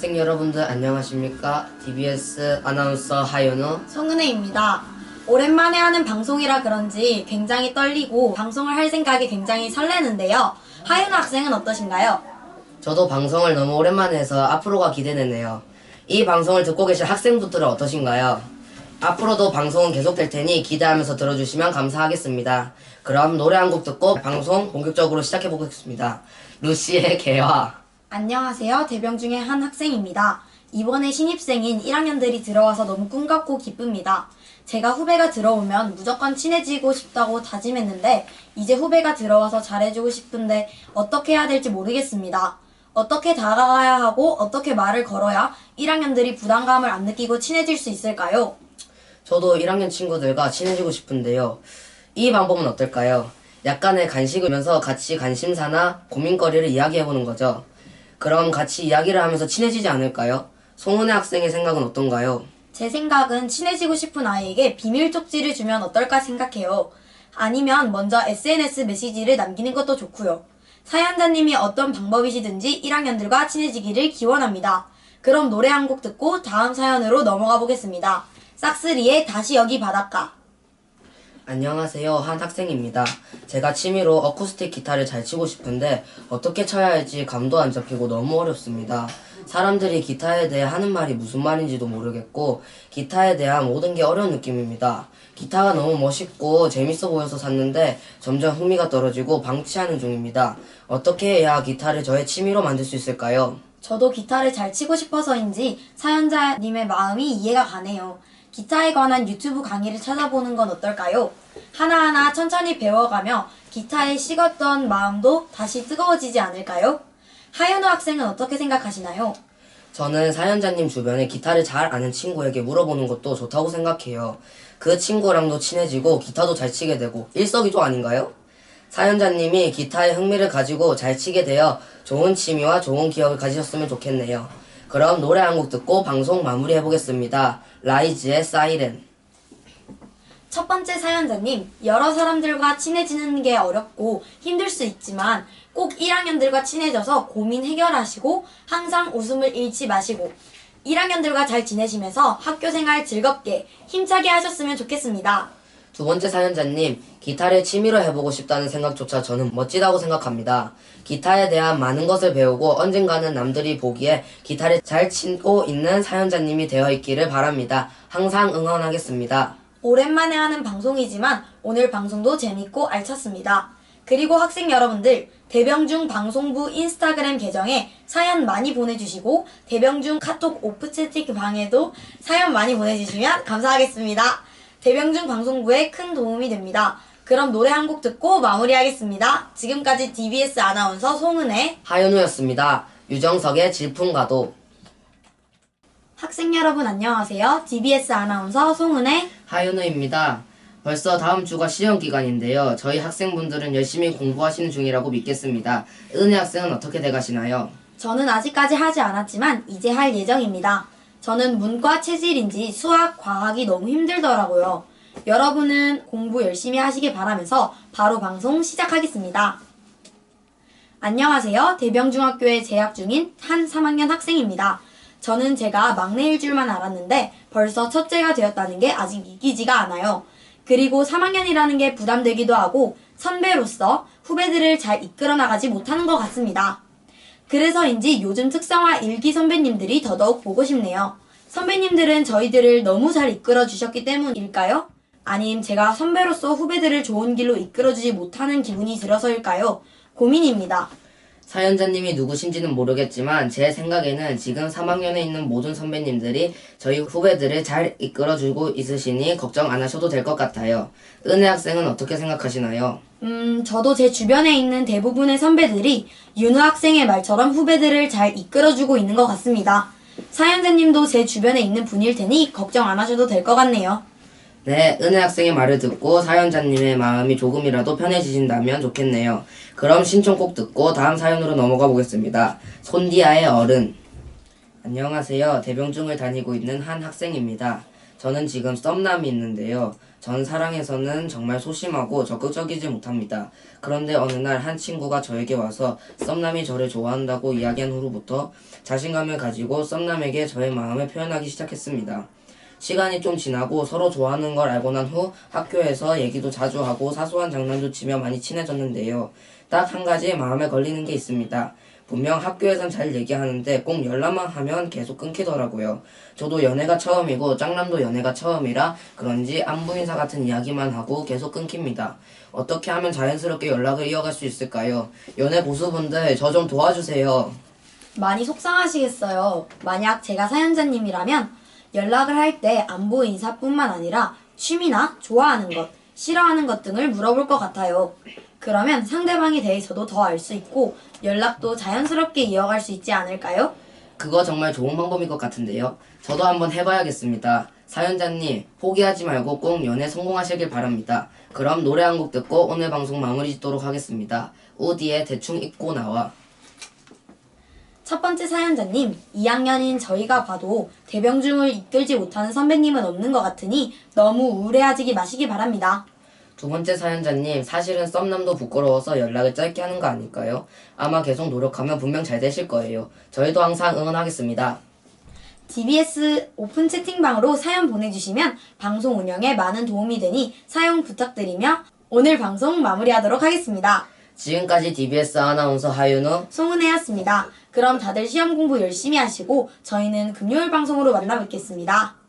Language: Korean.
학생 여러분들 안녕하십니까? DBS 아나운서 하윤우. 송은혜입니다. 오랜만에 하는 방송이라 그런지 굉장히 떨리고 방송을 할 생각이 굉장히 설레는데요. 하윤 학생은 어떠신가요? 저도 방송을 너무 오랜만에 해서 앞으로가 기대되네요. 이 방송을 듣고 계신 학생분들은 어떠신가요? 앞으로도 방송은 계속될 테니 기대하면서 들어주시면 감사하겠습니다. 그럼 노래 한 곡 듣고 방송 본격적으로 시작해 보겠습니다. 루시의 개화. 안녕하세요. 대병 중의 한 학생입니다. 이번에 신입생인 1학년들이 들어와서 너무 꿈같고 기쁩니다. 제가 후배가 들어오면 무조건 친해지고 싶다고 다짐했는데 이제 후배가 들어와서 잘해주고 싶은데 어떻게 해야 될지 모르겠습니다. 어떻게 다가가야 하고 어떻게 말을 걸어야 1학년들이 부담감을 안 느끼고 친해질 수 있을까요? 저도 1학년 친구들과 친해지고 싶은데요. 이 방법은 어떨까요? 약간의 간식을 주면서 같이 관심사나 고민거리를 이야기해보는 거죠. 그럼 같이 이야기를 하면서 친해지지 않을까요? 송은혜 학생의 생각은 어떤가요? 제 생각은 친해지고 싶은 아이에게 비밀 쪽지를 주면 어떨까 생각해요. 아니면 먼저 SNS 메시지를 남기는 것도 좋고요. 사연자님이 어떤 방법이시든지 1학년들과 친해지기를 기원합니다. 그럼 노래 한 곡 듣고 다음 사연으로 넘어가 보겠습니다. 싹스리의 다시 여기 바닷가. 안녕하세요. 한 학생입니다. 제가 취미로 어쿠스틱 기타를 잘 치고 싶은데 어떻게 쳐야 할지 감도 안 잡히고 너무 어렵습니다. 사람들이 기타에 대해 하는 말이 무슨 말인지도 모르겠고 기타에 대한 모든 게 어려운 느낌입니다. 기타가 너무 멋있고 재밌어 보여서 샀는데 점점 흥미가 떨어지고 방치하는 중입니다. 어떻게 해야 기타를 저의 취미로 만들 수 있을까요? 저도 기타를 잘 치고 싶어서인지 사연자님의 마음이 이해가 가네요. 기타에 관한 유튜브 강의를 찾아보는 건 어떨까요? 하나하나 천천히 배워가며 기타에 식었던 마음도 다시 뜨거워지지 않을까요? 하연우 학생은 어떻게 생각하시나요? 저는 사연자님 주변에 기타를 잘 아는 친구에게 물어보는 것도 좋다고 생각해요. 그 친구랑도 친해지고 기타도 잘 치게 되고 일석이조 아닌가요? 사연자님이 기타에 흥미를 가지고 잘 치게 되어 좋은 취미와 좋은 기억을 가지셨으면 좋겠네요. 그럼 노래 한 곡 듣고 방송 마무리해 보겠습니다. 라이즈의 사이렌. 첫 번째 사연자님, 여러 사람들과 친해지는 게 어렵고 힘들 수 있지만 꼭 1학년들과 친해져서 고민 해결하시고 항상 웃음을 잃지 마시고 1학년들과 잘 지내시면서 학교 생활 즐겁게 힘차게 하셨으면 좋겠습니다. 두 번째 사연자님, 기타를 취미로 해보고 싶다는 생각조차 저는 멋지다고 생각합니다. 기타에 대한 많은 것을 배우고 언젠가는 남들이 보기에 기타를 잘 치고 있는 사연자님이 되어 있기를 바랍니다. 항상 응원하겠습니다. 오랜만에 하는 방송이지만 오늘 방송도 재밌고 알찼습니다. 그리고 학생 여러분들, 대병중 방송부 인스타그램 계정에 사연 많이 보내주시고 대병중 카톡 오프 채팅 방에도 사연 많이 보내주시면 감사하겠습니다. 대병중 방송부에 큰 도움이 됩니다. 그럼 노래 한 곡 듣고 마무리하겠습니다. 지금까지 DBS 아나운서 송은혜, 하연우였습니다. 유정석의 질풍가도. 학생 여러분 안녕하세요. DBS 아나운서 송은혜, 하연우입니다. 벌써 다음 주가 시험 기간인데요. 저희 학생분들은 열심히 공부하시는 중이라고 믿겠습니다. 은혜 학생은 어떻게 돼가시나요? 저는 아직까지 하지 않았지만 이제 할 예정입니다. 저는 문과 체질인지 수학, 과학이 너무 힘들더라고요. 여러분은 공부 열심히 하시길 바라면서 바로 방송 시작하겠습니다. 안녕하세요. 대병중학교에 재학 중인 한 3학년 학생입니다. 저는 제가 막내일 줄만 알았는데 벌써 첫째가 되었다는 게 아직 믿기지가 않아요. 그리고 3학년이라는 게 부담되기도 하고 선배로서 후배들을 잘 이끌어 나가지 못하는 것 같습니다. 그래서인지 요즘 특성화 일기 선배님들이 더더욱 보고 싶네요. 선배님들은 저희들을 너무 잘 이끌어 주셨기 때문일까요? 아님 제가 선배로서 후배들을 좋은 길로 이끌어 주지 못하는 기분이 들어서일까요? 고민입니다. 사연자님이 누구신지는 모르겠지만 제 생각에는 지금 3학년에 있는 모든 선배님들이 저희 후배들을 잘 이끌어주고 있으시니 걱정 안 하셔도 될 것 같아요. 은혜 학생은 어떻게 생각하시나요? 음, 저도 제 주변에 있는 대부분의 선배들이 윤우 학생의 말처럼 후배들을 잘 이끌어주고 있는 것 같습니다. 사연자님도 제 주변에 있는 분일 테니 걱정 안 하셔도 될 것 같네요. 네, 은혜 학생의 말을 듣고 사연자님의 마음이 조금이라도 편해지신다면 좋겠네요. 그럼 신청곡 듣고 다음 사연으로 넘어가 보겠습니다. 손디아의 어른. 안녕하세요. 대병중을 다니고 있는 한 학생입니다. 저는 지금 썸남이 있는데요. 전 사랑에서는 정말 소심하고 적극적이지 못합니다. 그런데 어느 날 한 친구가 저에게 와서 썸남이 저를 좋아한다고 이야기한 후로부터 자신감을 가지고 썸남에게 저의 마음을 표현하기 시작했습니다. 시간이 좀 지나고 서로 좋아하는 걸 알고 난 후 학교에서 얘기도 자주 하고 사소한 장난도 치며 많이 친해졌는데요. 딱 한 가지 마음에 걸리는 게 있습니다. 분명 학교에선 잘 얘기하는데 꼭 연락만 하면 계속 끊기더라고요. 저도 연애가 처음이고 짱남도 연애가 처음이라 그런지 안부 인사 같은 이야기만 하고 계속 끊깁니다. 어떻게 하면 자연스럽게 연락을 이어갈 수 있을까요? 연애 고수분들 저 좀 도와주세요. 많이 속상하시겠어요. 만약 제가 사연자님이라면 연락을 할 때 안부 인사뿐만 아니라 취미나 좋아하는 것, 싫어하는 것 등을 물어볼 것 같아요. 그러면 상대방에 대해서도 더 알 수 있고 연락도 자연스럽게 이어갈 수 있지 않을까요? 그거 정말 좋은 방법인 것 같은데요. 저도 한번 해봐야겠습니다. 사연자님, 포기하지 말고 꼭 연애 성공하시길 바랍니다. 그럼 노래 한 곡 듣고 오늘 방송 마무리 짓도록 하겠습니다. 우디의 대충 입고 나와. 첫 번째 사연자님, 2학년인 저희가 봐도 대병중을 이끌지 못하는 선배님은 없는 것 같으니 너무 우울해하지 마시기 바랍니다. 두 번째 사연자님, 사실은 썸남도 부끄러워서 연락을 짧게 하는 거 아닐까요? 아마 계속 노력하면 분명 잘 되실 거예요. 저희도 항상 응원하겠습니다. DBS 오픈 채팅방으로 사연 보내주시면 방송 운영에 많은 도움이 되니 사용 부탁드리며 오늘 방송 마무리하도록 하겠습니다. 지금까지 DBS 아나운서 하윤우, 송은혜였습니다. 그럼 다들 시험 공부 열심히 하시고 저희는 금요일 방송으로 만나 뵙겠습니다.